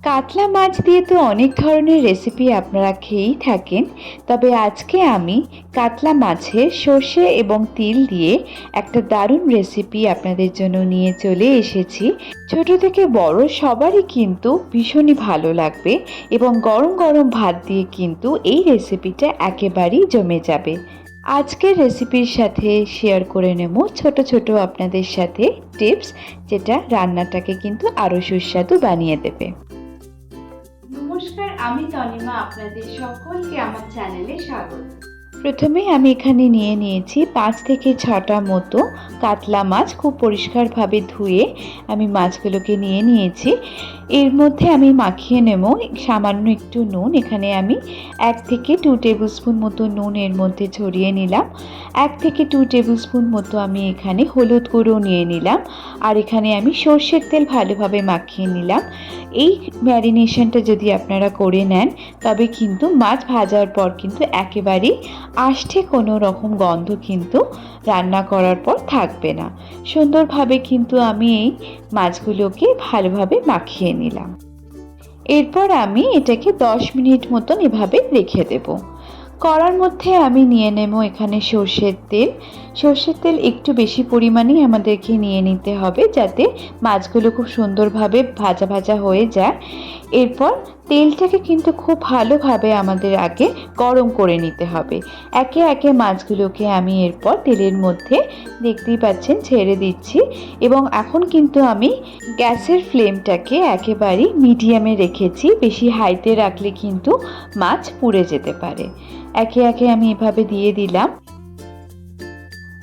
কাতলা মাছ দিয়ে তো অনেক ধরনের রেসিপি আপনারা খেয়েই থাকেন। তবে আজকে আমি কাতলা মাছের সর্ষে এবং তিল দিয়ে একটা দারুণ রেসিপি আপনাদের জন্য নিয়ে চলে এসেছি। ছোট থেকে বড় সবারই কিন্তু ভীষণই ভালো লাগবে এবং গরম গরম ভাত দিয়ে কিন্তু এই রেসিপিটা একেবারেই জমে যাবে। আজকের রেসিপির সাথে শেয়ার করে নেব ছোট ছোট আপনাদের সাথে টিপস যেটা রান্নাটাকে কিন্তু আরও সুস্বাদু বানিয়ে দেবে। আমি তনিমা আপনাদের সকলকে আমার চ্যানেলে স্বাগত। প্রথমে আমি এখানে নিয়ে নিয়েছি পাঁচ থেকে ছটা মতো কাতলা মাছ খুব পরিষ্কারভাবে ধুয়ে আমি মাছগুলোকে নিয়ে নিয়েছি। এর মধ্যে আমি মাখিয়ে নেব সামান্য একটু নুন। এখানে আমি এক থেকে টু টেবিল স্পুন মতো নুন এর মধ্যে ছড়িয়ে নিলাম। এক থেকে টু টেবিল স্পুন মতো আমি এখানে হলুদ গুঁড়ো নিয়ে নিলাম। আর এখানে আমি সর্ষের তেল ভালোভাবে মাখিয়ে নিলাম। এই ম্যারিনেশনটা যদি আপনারা করে নেন, তবে কিন্তু মাছ ভাজার পর কিন্তু একেবারেই আষ্টে কোনো রকম গন্ধ কিন্তু রান্না করার পর থাকবে না। সুন্দরভাবে কিন্তু আমি এই মাছগুলোকে ভালোভাবে মাখিয়ে নিলাম। এরপর আমি এটাকে দশ মিনিট মতন এভাবে রেখে দেব। কড়ার মধ্যে আমি নিয়ে নেব এখানে সর্ষের তেল সর্ষের তেল একটু বেশি পরিমাণেই আমাদেরকে নিয়ে নিতে হবে যাতে মাছগুলো খুব সুন্দরভাবে ভাজা ভাজা হয়ে যায়। এরপর তেলটাকে কিন্তু খুব ভালোভাবে আমাদের আগে গরম করে নিতে হবে। একে একে মাছগুলোকে আমি এরপর তেলের মধ্যে দেখতেই পাচ্ছেন ছেড়ে দিচ্ছি এবং এখন কিন্তু আমি গ্যাসের ফ্লেমটাকে একেবারেই মিডিয়ামে রেখেছি, বেশি হাইতে রাখলে কিন্তু মাছ পুড়ে যেতে পারে। একে একে আমি এভাবে দিয়ে দিলাম।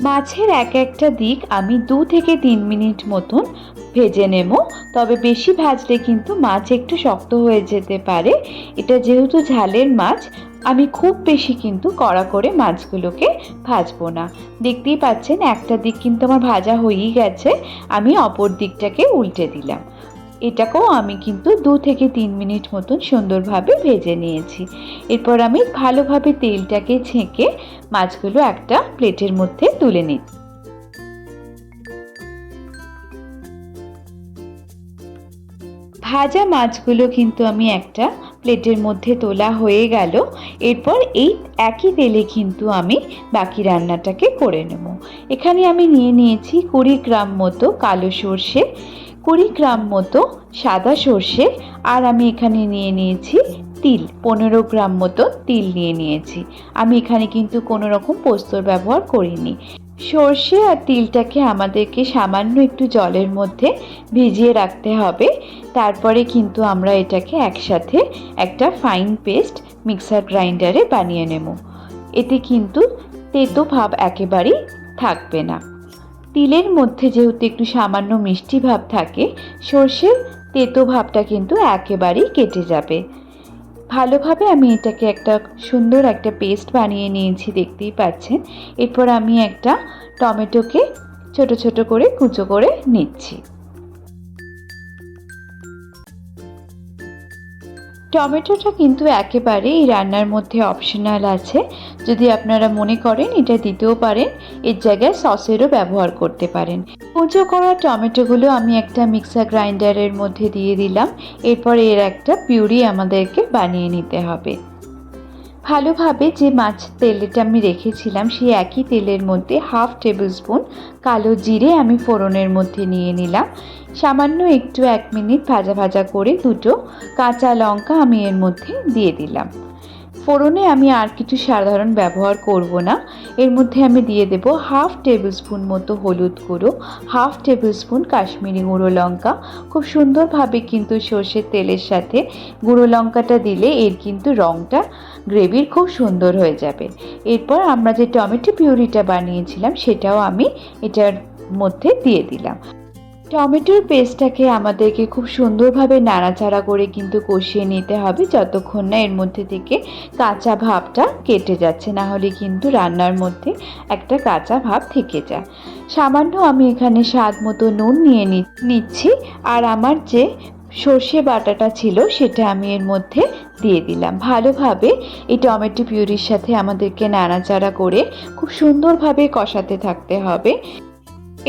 মাছের এক একটা দিক আমি দু থেকে তিন মিনিট মতন ভেজে নেব। তবে বেশি ভাজলে কিন্তু মাছ একটু শক্ত হয়ে যেতে পারে। এটা যেহেতু ঝালের মাছ, আমি খুব বেশি কিন্তু কড়া করে মাছগুলোকে ভাজবো না। দেখতেই পাচ্ছেন একটা দিক কিন্তু আমার ভাজা হয়েই গেছে। আমি অপর দিকটাকে উল্টে দিলাম। এটাকেও আমি কিন্তু দু থেকে তিন মিনিট মতন সুন্দরভাবে ভেজে নিয়েছি। এরপর আমি ভালোভাবে তেলটাকে ছেঁকে মাছগুলো একটা প্লেটের মধ্যে তুলে নিচ্ছি ভাজা মাছগুলো কিন্তু আমি একটা প্লেটের মধ্যে তোলা হয়ে গেল। এরপর এই একই তেলে কিন্তু আমি বাকি রান্নাটাকে করে নেব। এখানে আমি নিয়ে নিয়েছি কুড়ি গ্রাম মতো কালো সর্ষে। কুড়ি গ্রাম মতো সাদা সর্ষে আর আমি এখানে নিয়ে নিয়েছি তিল, পনেরো গ্রাম মতো তিল নিয়ে নিয়েছি। আমি এখানে কিন্তু কোনো রকম পোস্তর ব্যবহার করিনি। সর্ষে আর তিলটাকে আমাদেরকে সামান্য একটু জলের মধ্যে ভিজিয়ে রাখতে হবে। তারপরে কিন্তু আমরা এটাকে একসাথে একটা ফাইন পেস্ট মিক্সার গ্রাইন্ডারে বানিয়ে নেব। এতে কিন্তু তেতো ভাব একেবারেই থাকবে না। তিলের মধ্যে যেহেতু একটু সামান্য মিষ্টি ভাব থাকে, সর্ষের তেতো ভাবটা কিন্তু একেবারেই কেটে যাবে। ভালোভাবে আমি এটাকে একটা সুন্দর একটা পেস্ট বানিয়ে নিয়েছি, দেখতেই পাচ্ছেন। এরপর আমি একটা টমেটোকে ছোট ছোট করে কুচো করে নিচ্ছি। টমেটোটা কিন্তু একেবারে এই রান্নার মধ্যে অপশনাল আছে। যদি আপনারা মনে করেন এটা দিতেও পারেন, এর জায়গায় সসেরও ব্যবহার করতে পারেন। কুচো করা টমেটোগুলো আমি একটা মিক্সার গ্রাইন্ডারের মধ্যে দিয়ে দিলাম। এরপর এর একটা পিউরি আমাদেরকে বানিয়ে নিতে হবে। ভালোভাবে যে মাছ তেলটা আমি রেখেছিলাম, সেই একই তেলের মধ্যে হাফ টেবিল স্পুন কালো জিরে আমি ফোড়নের মধ্যে নিয়ে নিলাম। সামান্য একটু এক মিনিট ভাজা ভাজা করে দুটো কাঁচা লঙ্কা আমি এর মধ্যে দিয়ে দিলাম। ফোড়নে আমি আর কিছু সাধারণ ব্যবহার করব না। এর মধ্যে আমি দিয়ে দেব হাফ টেবিল স্পুন মতো হলুদ গুঁড়ো, হাফ টেবিল স্পুন কাশ্মীরি গুঁড়ো লঙ্কা। খুব সুন্দরভাবে কিন্তু সর্ষের তেলের সাথে গুঁড়ো লঙ্কাটা দিলে এর কিন্তু রঙটা গ্রেভির খুব সুন্দর হয়ে যাবে। এরপর আমরা যে টমেটো পিউরিটা বানিয়েছিলাম সেটাও আমি এটার মধ্যে দিয়ে দিলাম। টমেটোর পেস্টটাকে আমাদেরকে খুব সুন্দরভাবে নাড়াচাড়া করে কিন্তু কষিয়ে নিতে হবে যতক্ষণ না এর মধ্যে থেকে কাঁচা ভাবটা কেটে যাচ্ছে, না হলে কিন্তু রান্নার মধ্যে একটা কাঁচা ভাব থেকে যায়। সামান্য আমি এখানে স্বাদ মতো নুন নিয়ে নিচ্ছি আর আমার যে সর্ষে বাটাটা ছিল সেটা আমি এর মধ্যে দিয়ে দিলাম। ভালোভাবে এই টমেটো পিউরির সাথে আমাদেরকে নাড়াচাড়া করে খুব সুন্দরভাবে কষাতে থাকতে হবে।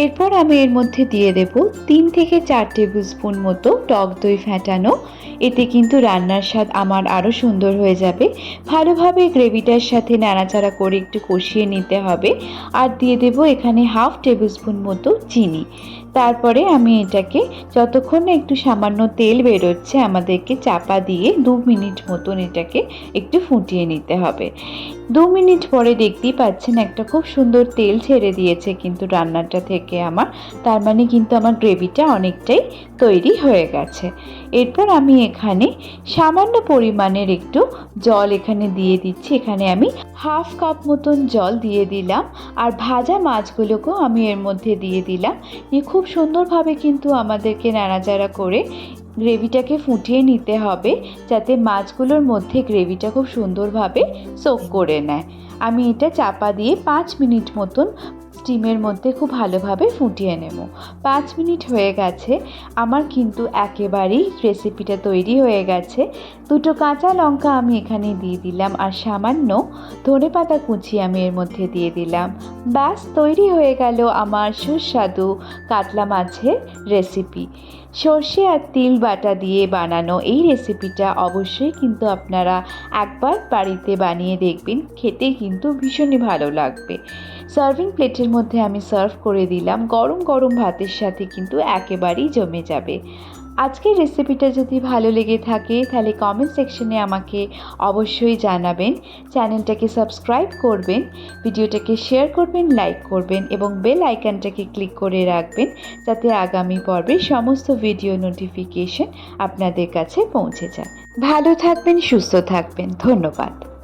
এরপর আমি এর মধ্যে দিয়ে দেব তিন থেকে চার টেবিল স্পুন মতো টক দই ফেটানো। এতে কিন্তু রান্নার স্বাদ আমার আরও সুন্দর হয়ে যাবে। ভালোভাবে গ্রেভিটার সাথে নাড়াচাড়া করে একটু কষিয়ে নিতে হবে। আর দিয়ে দেব এখানে হাফ টেবিল স্পুন মতো চিনি। তারপরে আমি এটাকে যতক্ষণ না একটু সামান্য তেল বেরোচ্ছে আমাদেরকে চাপা দিয়ে দু মিনিট মতন এটাকে একটু ফুটিয়ে নিতে হবে। দু মিনিট পরে দেখতেই পাচ্ছেন একটা খুব সুন্দর তেল ছেড়ে দিয়েছে কিন্তু রান্নাটা থেকে আমার। তার মানে কিন্তু আমার গ্রেভিটা অনেকটাই তৈরি হয়ে গেছে। এরপর আমি এখানে সামান্য পরিমাণের একটু জল এখানে দিয়ে দিচ্ছি। এখানে আমি হাফ কাপ মতন জল দিয়ে দিলাম আর ভাজা মাছগুলোকেও আমি এর মধ্যে দিয়ে দিলাম। দিয়ে খুব সুন্দরভাবে কিন্তু আমাদেরকে নাড়াচাড়া করে গ্রেভিটাকে ফুটিয়ে নিতে হবে, যাতে মাছগুলোর মধ্যে গ্রেভিটা খুব সুন্দরভাবে সোক করে নেয়। আমি এটা চাপা দিয়ে পাঁচ মিনিট মতন স্টিমের মধ্যে খুব ভালোভাবে ফুটিয়ে নেব। পাঁচ মিনিট হয়ে গেছে, আমার কিন্তু একেবারেই রেসিপিটা তৈরি হয়ে গেছে। দুটো কাঁচা লঙ্কা আমি এখানে দিয়ে দিলাম আর সামান্য ধনে পাতা কুচি আমি এর মধ্যে দিয়ে দিলাম। ব্যাস, তৈরি হয়ে গেল আমার সুস্বাদু কাতলা মাছের রেসিপি সর্ষে আর তিল বাটা দিয়ে বানানো এই রেসিপিটা অবশ্যই কিন্তু আপনারা একবার বাড়িতে বানিয়ে দেখবেন, খেতে কিন্তু ভীষণই ভালো লাগবে। সার্ভিং প্লেটের মধ্যে আমি সার্ভ করে দিলাম গরম গরম ভাতের সাথে কিন্তু একেবারেই জমে যাবে। আজকের রেসিপিটা যদি ভালো লেগে থাকে তাহলে কমেন্ট সেকশনে আমাকে অবশ্যই জানাবেন। চ্যানেলটাকে সাবস্ক্রাইব করবেন, ভিডিওটাকে শেয়ার করবেন লাইক করবেন এবং বেল আইকনটাকে ক্লিক করে রাখবেন যাতে আগামী পর্বে সমস্ত ভিডিও নোটিফিকেশন আপনাদের কাছে পৌঁছে যায়। ভালো থাকবেন, সুস্থ থাকবেন। ধন্যবাদ।